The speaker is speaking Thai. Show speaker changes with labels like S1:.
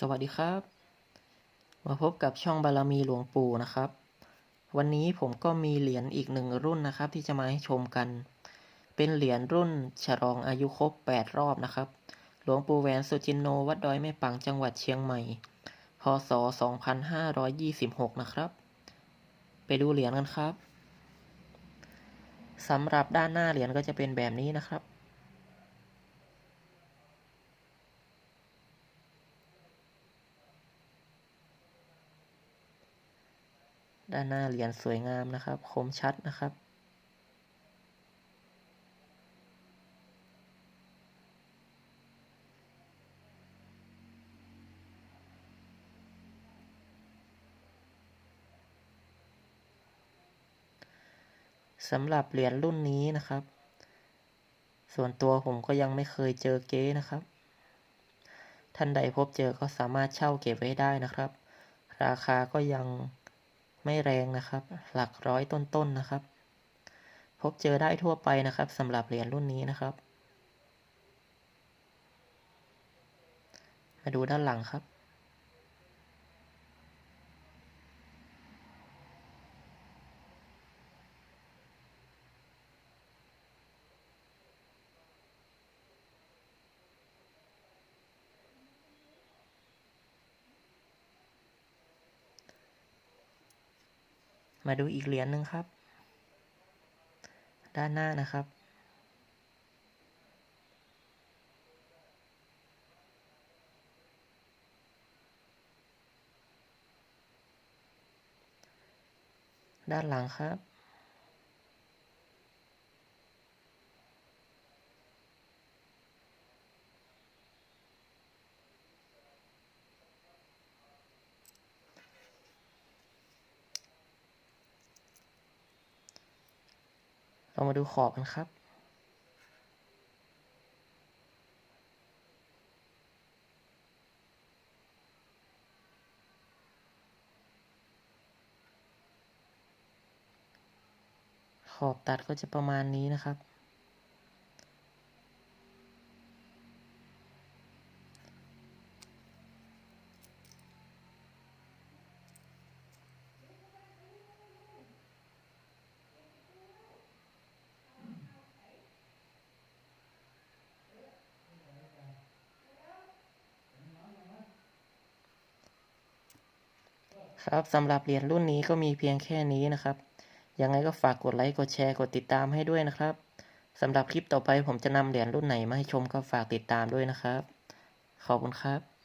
S1: สวัสดีครับ มาพบกับช่องบารมีหลวงปู่นะครับ วันนี้ผมก็มีเหรียญอีกหนึ่งรุ่นนะครับ ที่จะมาให้ชมกัน เป็นเหรียญรุ่นฉลองอายุครบ 8 รอบนะครับ หลวงปู่แหวนสุจินโนวัดดอยแม่ปังจังหวัดเชียงใหม่ พศ 2526 นะครับ ไปดูเหรียญกันครับสำหรับด้านหน้าเหรียญก็จะเป็นแบบนี้นะครับ ด้านหน้าเหรียญสวยงามนะครับ คมชัดนะครับ สำหรับเหรียญรุ่นนี้นะครับ ส่วนตัวผมก็ยังไม่เคยเจอเก๊นะครับ ท่านใดพบเจอก็สามารถเช่าเก็บไว้ได้นะครับ ราคาก็ยัง ไม่แรงนะครับ หลักร้อยต้นๆนนะครับ พบเจอได้ทั่วไปนะครับสำหรับเหรียญรุ่นนี้นะครับ มาดูด้านหลังครับ มาดูอีกเหรียญหนึ่งครับ ด้านหน้านะครับ ด้านหลังครับ เรามาดูขอบกันครับ ขอบตัดก็จะประมาณนี้นะครับ ครับสำหรับเหรียญรุ่นนี้ก็มีเพียงแค่นี้นะครับ ยังไงก็ฝากกดไลค์กดแชร์กดติดตามให้ด้วยนะครับสำหรับคลิปต่อไปผมจะนำเหรียญรุ่นไหนมาให้ชมก็ฝากติดตามด้วยนะครับ ขอบคุณครับ